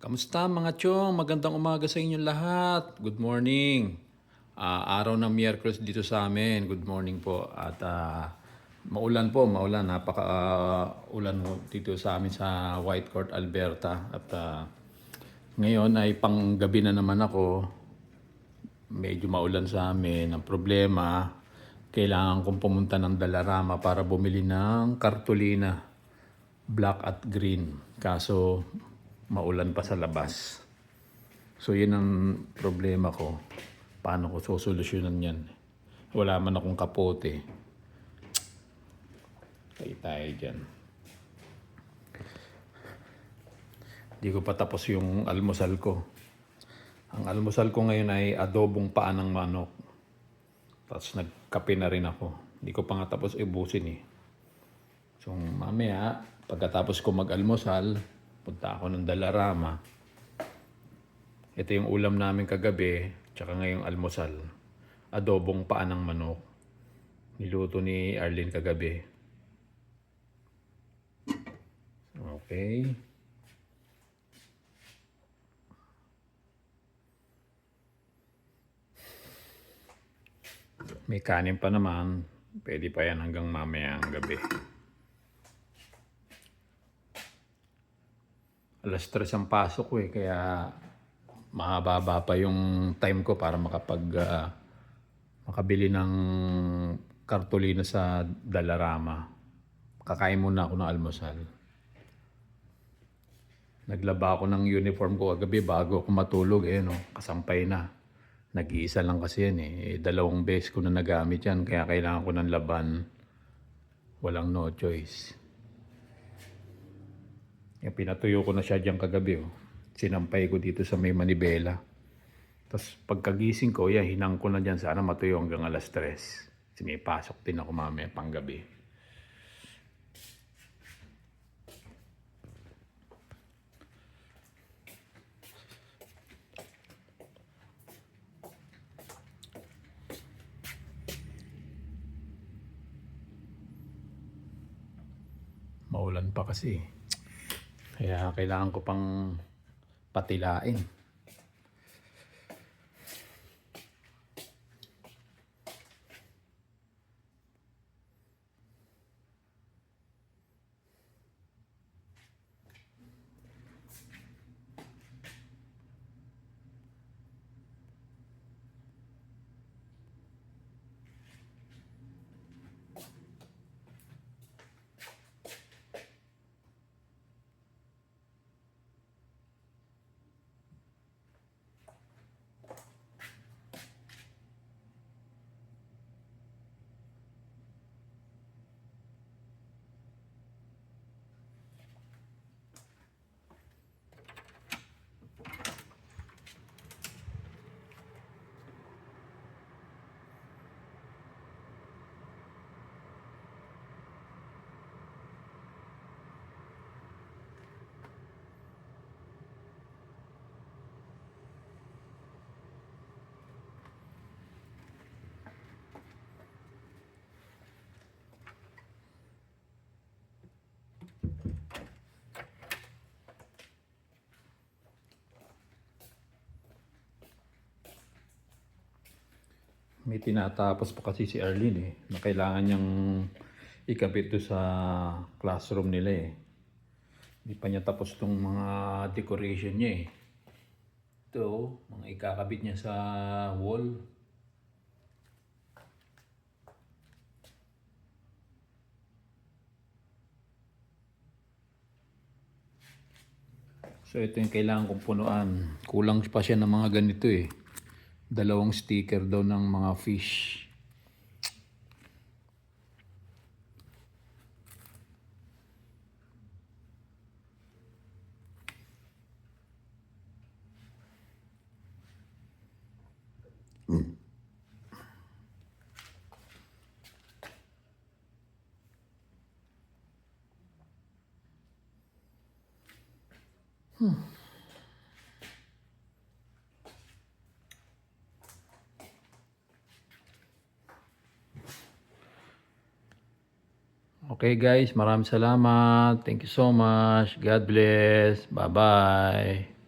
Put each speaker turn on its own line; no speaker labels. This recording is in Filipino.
Kamusta mga chong? Magandang umaga sa inyong lahat. Good morning. Ah, araw ng Miyerkules dito sa amin. Good morning po. At ah, maulan po, maulan. Napaka ah, ulan po dito sa amin sa Whitecourt, Alberta. At ah, ngayon ay panggabi na naman ako. Medyo maulan sa amin. Ang problema, kailangan kong pumunta ng Dalarama para bumili ng kartolina black at green. Kaso maulan pa sa labas. So yun ang problema ko. Paano ko sosolusyonan yan? Wala man akong kapote. Kaya tayo dyan. Hindi ko pa tapos yung almusal ko. Ang almusal ko ngayon ay adobong paa ng manok. Tapos nagkape na rin ako. Hindi ko pa nga tapos ibusin eh. So mamaya, pagkatapos ko mag-almusal, punta ako ng Dalarama. Ito yung ulam namin kagabi, tsaka ngayong almusal. Adobong paa ng manok. Niluto ni Arlene kagabi. Okay. May kanin pa naman. Pwede pa yan hanggang mamaya ang gabi. Alas tres ang pasok ko eh, kaya mahaba pa yung time ko para makapag ah, makabili ng kartolina sa Dalarama. Kakain muna ako ng almusal. Naglaba ako ng uniform ko kagabi bago ako matulog eh no, kasampay na. Nag-iisa lang kasi yan eh. eh. Dalawang beses ko na nagamit yan kaya kailangan ko ng laban. Walang no choice. Yung pinatuyo ko na siya dyan kagabi. Oh. Sinampay ko dito sa may manibela. Tapos pagkagising ko, yan, hinang ko na dyan. Sana matuyo hanggang alas tres. Kasi may pasok din ako mamaya pang gabi. Maulan pa kasi. Kaya kailangan ko pang patilain. May tinatapos pa kasi si Arlene eh. Na kailangan niyang ikabit doon sa classroom nila eh. Hindi pa niya tapos tong mga decoration niya eh. Ito, mga ikakabit niya sa wall. So ito yung kailangan kong punuan. Kulang pa siya ng mga ganito eh. Dalawang sticker daw ng mga fish. Okay guys, maraming salamat. Thank you so much. God bless. Bye-bye.